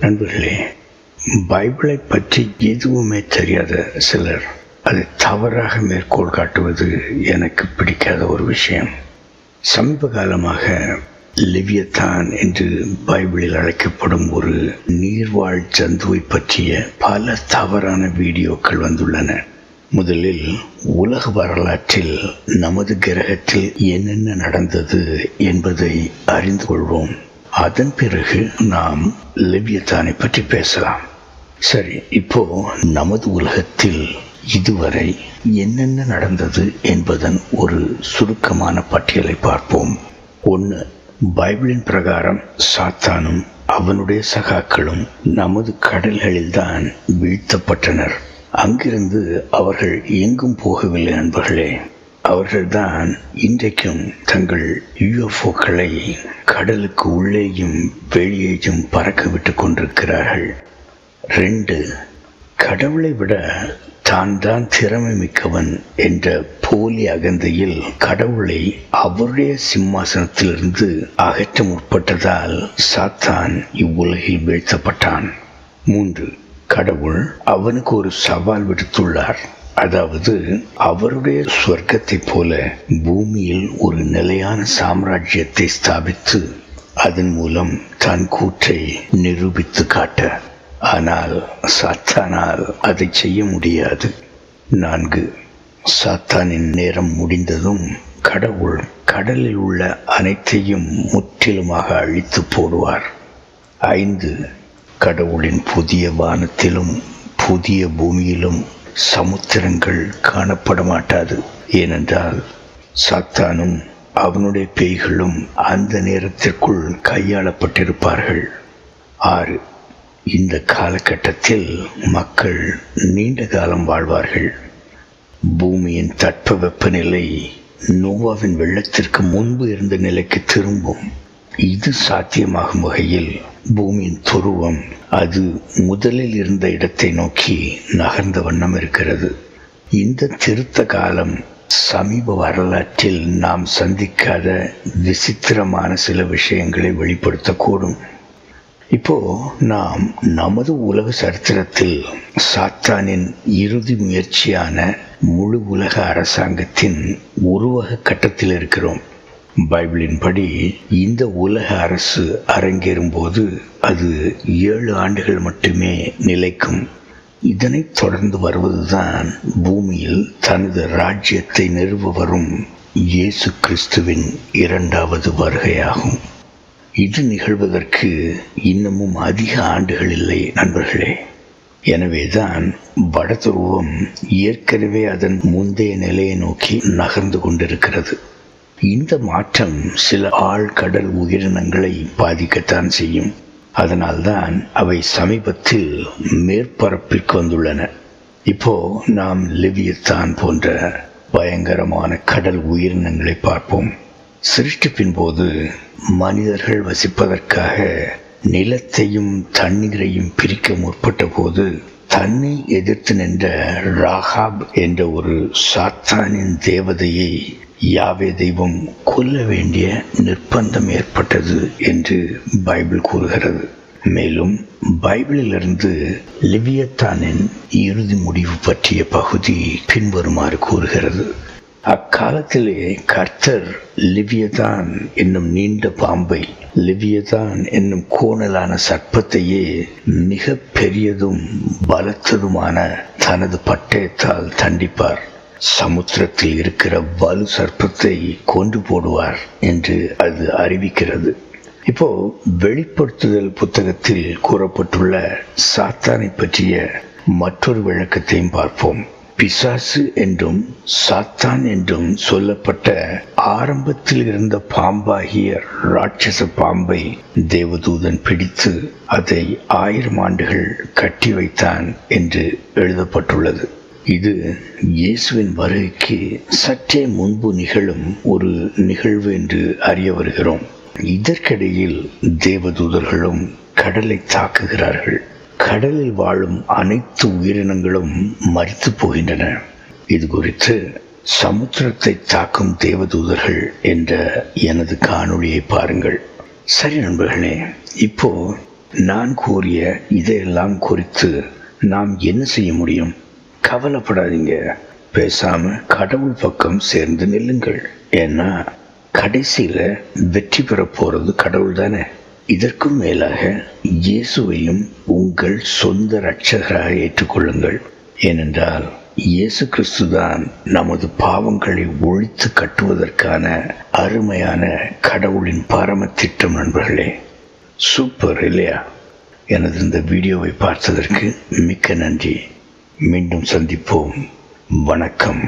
நண்பர்களே பைபிளை பற்றி எதுவுமே தெரியாத சிலர் அதை தவறாக மேற்கோள் காட்டுவது எனக்கு பிடிக்காத ஒரு விஷயம். சமீப காலமாக லிவியத்தான் என்று பைபிளில் அழைக்கப்படும் ஒரு நீர்வாழ் ஜந்துவை பற்றிய பல தவறான வீடியோக்கள் வந்துள்ளன. முதலில் உலக வரலாற்றில் நமது கிரகத்தில் என்னென்ன நடந்தது என்பதை அறிந்து கொள்வோம். அதன் பிறகு நாம் லிவியத்தானை பற்றி பேசலாம். சரி இப்போ நமது உலகத்தில் இதுவரை என்னென்ன நடந்தது என்பதன் ஒரு சுருக்கமான பட்டியலை பார்ப்போம். ஒன்று பைபிளின் பிரகாரம் சாத்தானும் அவனுடைய சகாக்களும் நமது கடல்களில்தான் வீழ்த்தப்பட்டனர். அங்கிருந்து அவர்கள் எங்கும் போகவில்லை நண்பர்களே. அவர்கள்தான் இன்றைக்கும் தங்கள் யுஎஃப்ஓக்களை கடலுக்கு உள்ளேயும் வெளியேயும் பறக்க விட்டு கொண்டிருக்கிறார்கள். ரெண்டு கடவுளை விட தான் தான் திறமை மிக்கவன் என்ற போலி அகந்தையில் கடவுளை அவருடைய சிம்மாசனத்திலிருந்து அகற்ற முற்பட்டதால் சாத்தான் இவ்வுலகில் வீழ்த்தப்பட்டான். மூன்று கடவுள் அவனுக்கு ஒரு சவால் விடுத்துள்ளார். அதாவது அவருடைய சொர்க்கத்தைப் போல பூமியில் ஒரு நிலையான சாம்ராஜ்யத்தை ஸ்தாபித்து அதன் மூலம் தன் கூற்றை நிரூபித்து காட்ட. ஆனால் சாத்தானால் அதை செய்ய முடியாது. நான்கு சாத்தானின் நேரம் முடிந்ததும் கடவுள் கடலில் உள்ள அனைத்தையும் முற்றிலுமாக அழித்து போடுவார். ஐந்து கடவுளின் புதிய வானத்திலும் புதிய பூமியிலும் சமுத்திரங்கள் காணப்பட மாட்டாது ஏனென்றால் சாத்தானும் அவனுடைய பேய்களும் அந்த நேரத்திற்குள் கையாளப்பட்டிருப்பார்கள். ஆறு. இந்த காலகட்டத்தில் மக்கள் நீண்ட காலம் வாழ்வார்கள். பூமியின் தட்ப வெப்பநிலை நோவாவின் வெள்ளத்திற்கு முன்பு இருந்த நிலைக்கு திரும்பும். இது சாத்தியமாகும் வகையில் பூமியின் துருவம் அது முதலில் இருந்த இடத்தை நோக்கி நகர்ந்த வண்ணம் இருக்கிறது. இந்த திருத்த காலம் சமீப வரலாற்றில் நாம் சந்திக்காத விசித்திரமான சில விஷயங்களை வெளிப்படுத்தக்கூடும். இப்போ நாம் நமது உலக சரித்திரத்தில் சாத்தானின் இறுதி முயற்சியான முழு உலக அரசாங்கத்தின் உருவக கட்டத்தில் இருக்கிறோம். பைபிளின்படி இந்த உலக அரசு அரங்கேறும் போது அது ஏழு ஆண்டுகள் மட்டுமே நிலைக்கும். இதனைத் தொடர்ந்து வருவதுதான் பூமியில் தனது ராஜ்யத்தை நிறுவ வரும் இயேசு கிறிஸ்துவின் இரண்டாவது வருகையாகும். இது நிகழ்வதற்கு இன்னமும் அதிக ஆண்டுகள் இல்லை நண்பர்களே. எனவேதான் வடதுருவம் ஏற்கனவே அதன் முந்தைய நிலையை நோக்கி நகர்ந்து கொண்டிருக்கிறது. இந்த மாற்றம் சில ஆழ்கடல் உயிரினங்களை பாதிக்கத்தான் செய்யும். அதனால்தான் அவை சமீபத்தில் மேற்பரப்பிற்கு வந்துள்ளன. இப்போ நாம் லிவியத்தான் போன்ற பயங்கரமான கடல் உயிரினங்களை பார்ப்போம். சிருஷ்டிப்பின் போது மனிதர்கள் வசிப்பதற்காக நிலத்தையும் தண்ணீரையும் பிரிக்க முற்பட்ட போது தன்னை எதிர்த்து நின்ற ராகாப் என்ற ஒரு சாத்தானின் தேவதையை யாவே தெய்வம் கொல்ல வேண்டிய நிர்பந்தம் ஏற்பட்டது என்று பைபிள் கூறுகிறது. மேலும் பைபிளிலிருந்து லிவியத்தானின் இறுதி முடிவு பற்றிய பகுதி பின்வருமாறு கூறுகிறது. அக்காலத்திலே கர்த்தர் லிவியதான் என்னும் நீண்ட பாம்பை லிவியதான் என்னும் கோணலான சர்ப்பத்தையே மிக பெரியதும் பலத்ததுமான தனது பட்டயத்தால் தண்டிப்பார். சமுத்திரத்தில் இருக்கிற வலு சர்ப்பத்தை கொண்டு போடுவார் என்று அது அறிவிக்கிறது. இப்போ வெளிப்படுத்துதல் புத்தகத்தில் கூறப்பட்டுள்ள சாத்தானை பற்றிய மற்றொரு விளக்கத்தையும் பார்ப்போம். பிசாசு என்றும் சாத்தான் என்றும் சொல்லப்பட்ட ஆரம்பத்தில் இருந்த பாம்பாகிய ராட்சச பாம்பை தேவதூதன் பிடித்து அதை ஆயிரம் ஆண்டுகள் கட்டி வைத்தான் என்று எழுதப்பட்டுள்ளது. இது இயேசுவின் வருகைக்கு சற்றே முன்பு நிகழும் ஒரு நிகழ்வு என்று அறிய வருகிறோம். இதற்கிடையில் தேவதூதர்களும் கடலை தாக்குகிறார்கள். கடலில் வாழும் அனைத்து உயிரினங்களும் மறித்து போகின்றன. இது குறித்து சமுத்திரத்தை தாக்கும் தேவதூதர்கள் என்ற எனது காணொளியை பாருங்கள். சரி நண்பர்களே இப்போ நான் கூறிய இதையெல்லாம் குறித்து நாம் என்ன செய்ய முடியும்? கவலைப்படாதீங்க. பேசாம கடவுள் பக்கம் சேர்ந்து நில்லுங்கள். ஏன்னா கடைசியில வெற்றி பெற போறது கடவுள் தானே. இதற்கும் மேலாக இயேசுவையும் உங்கள் சொந்த ரட்சகராக ஏற்றுக்கொள்ளுங்கள். ஏனென்றால் இயேசு கிறிஸ்து தான் நமது பாவங்களை ஒழித்து கட்டுவதற்கான அருமையான கடவுளின் பரம திட்டம் நண்பர்களே. சூப்பர் இல்லையா? எனது இந்த வீடியோவை பார்த்ததற்கு மிக்க நன்றி. மீண்டும் சந்திப்போம். வணக்கம்.